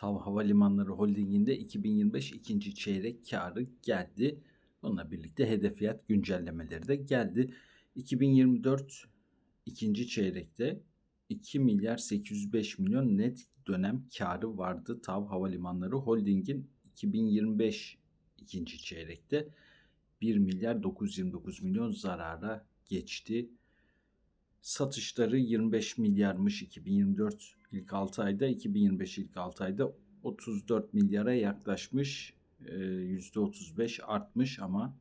TAV Havalimanları Holding'inde 2025 ikinci çeyrek karı geldi. Onunla birlikte hedef fiyat güncellemeleri de geldi. 2024 ikinci çeyrekte 2 milyar 805 milyon net dönem karı vardı TAV Havalimanları Holding'in 2025 ikinci çeyrekte 1 milyar 929 milyon zarara geçti. Satışları 25 milyarmış 2024 ilk 6 ayda, 2025 ilk 6 ayda 34 milyara yaklaşmış. Ee, %35 artmış ama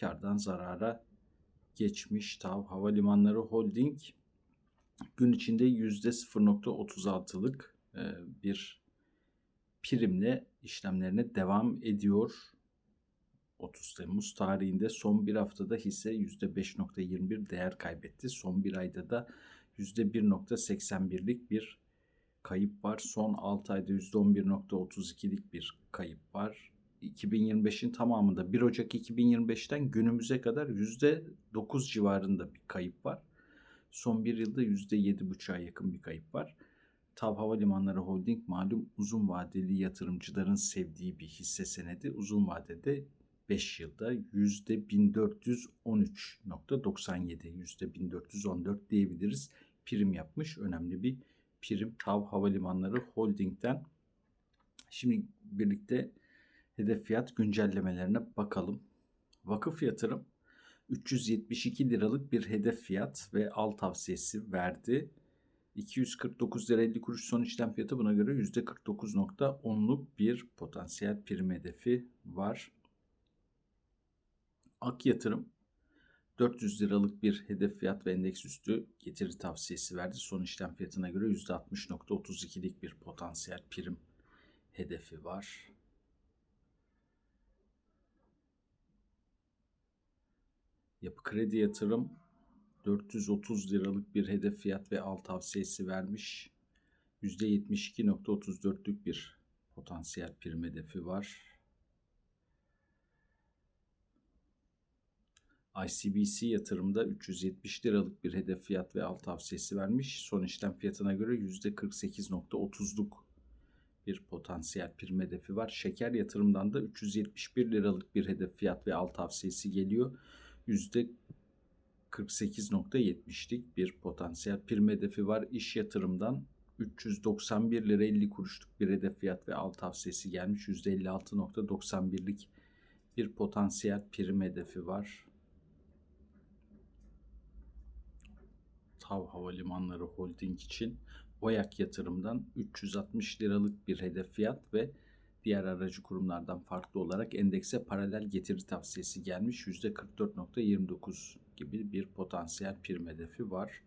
kardan zarara geçmiş. TAV Havalimanları Holding gün içinde %0.36'lık e, bir primle işlemlerine devam ediyor. 30 Temmuz tarihinde son bir haftada hisse %5.21 değer kaybetti. Son bir ayda da %1.81'lik bir kayıp var. Son 6 ayda %11.32'lik bir kayıp var. 2025'in tamamında 1 Ocak 2025'ten günümüze kadar %9 civarında bir kayıp var. Son bir yılda %7,5'a yakın bir kayıp var. TAV Havalimanları Holding malum uzun vadeli yatırımcıların sevdiği bir hisse senedi. Uzun vadede 5 yılda %1413.97 %1414 diyebiliriz. Prim yapmış. Önemli bir prim TAV Havalimanları Holding'den. Şimdi birlikte hedef fiyat güncellemelerine bakalım. Vakıf yatırım 372 liralık bir hedef fiyat ve al tavsiyesi verdi. 249 lira 50 kuruş son işlem fiyatı buna göre %49.10'luk bir potansiyel prim hedefi var. Ak Yatırım 400 liralık bir hedef fiyat ve endeks üstü getiri tavsiyesi verdi. Son işlem fiyatına göre %60.32'lik bir potansiyel prim hedefi var. Yapı Kredi Yatırım 430 liralık bir hedef fiyat ve al tavsiyesi vermiş. %72.34'lük bir potansiyel prim hedefi var. ICBC yatırımda 370 liralık bir hedef fiyat ve al tavsiyesi vermiş. Son işlem fiyatına göre %48.30'luk bir potansiyel prim hedefi var. Şeker yatırımdan da 371 liralık bir hedef fiyat ve al tavsiyesi geliyor. %48.70'lik bir potansiyel prim hedefi var. İş yatırımdan 391 lira 50 kuruşluk bir hedef fiyat ve al tavsiyesi gelmiş. %56.91'lik bir potansiyel prim hedefi var. TAV Havalimanları Holding için OYAK yatırımdan 360 liralık bir hedef fiyat ve diğer aracı kurumlardan farklı olarak endekse paralel getiri tavsiyesi gelmiş. %44.29 gibi bir potansiyel prim hedefi var.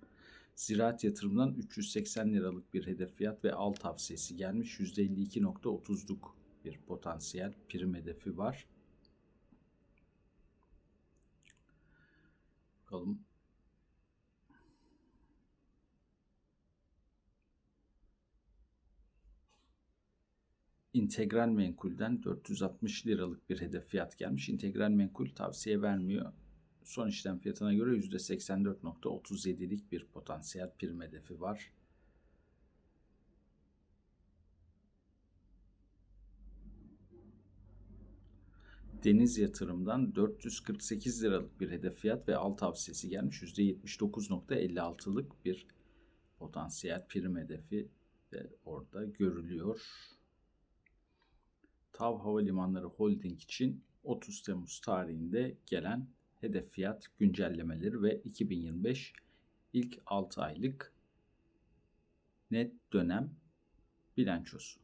Ziraat yatırımdan 380 liralık bir hedef fiyat ve al tavsiyesi gelmiş. %52.30'luk bir potansiyel prim hedefi var. Bakalım integral menkulden 460 liralık bir hedef fiyat gelmiş. İntegral menkul tavsiye vermiyor. Son işlem fiyatına göre %84.37'lik bir potansiyel prim hedefi var. Deniz Yatırım'dan 448 liralık bir hedef fiyat ve al tavsiyesi gelmiş. %79.56'lık bir potansiyel prim hedefi de orada görülüyor. TAV Havalimanları Holding için 30 Temmuz tarihinde gelen hedef fiyat güncellemeleri ve 2025 ilk 6 aylık net dönem bilançosu.